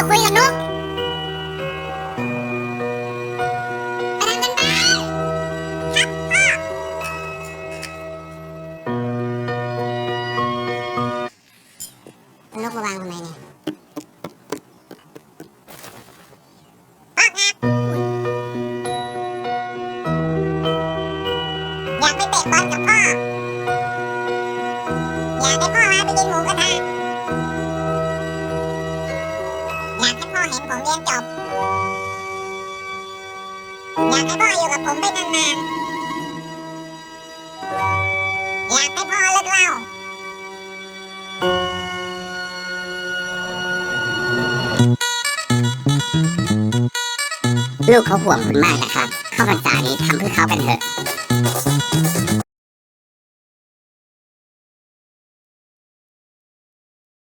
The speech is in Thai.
จะคุยกับนุ๊กไปทำกันบ้านครับพ่อเอานกมาวางทำไมเนี่ยพ่อครับอยากไปเตะบอลกับพ่อ เห็นผมเรียนจบ อยากให้พ่ออยู่กับผมไปนานๆ อยากให้พ่อเลิกเล้าลูกเขาห่วงคุณมากนะครับ เข้าพรรษานี้ทำเพื่อเขากันเถอะ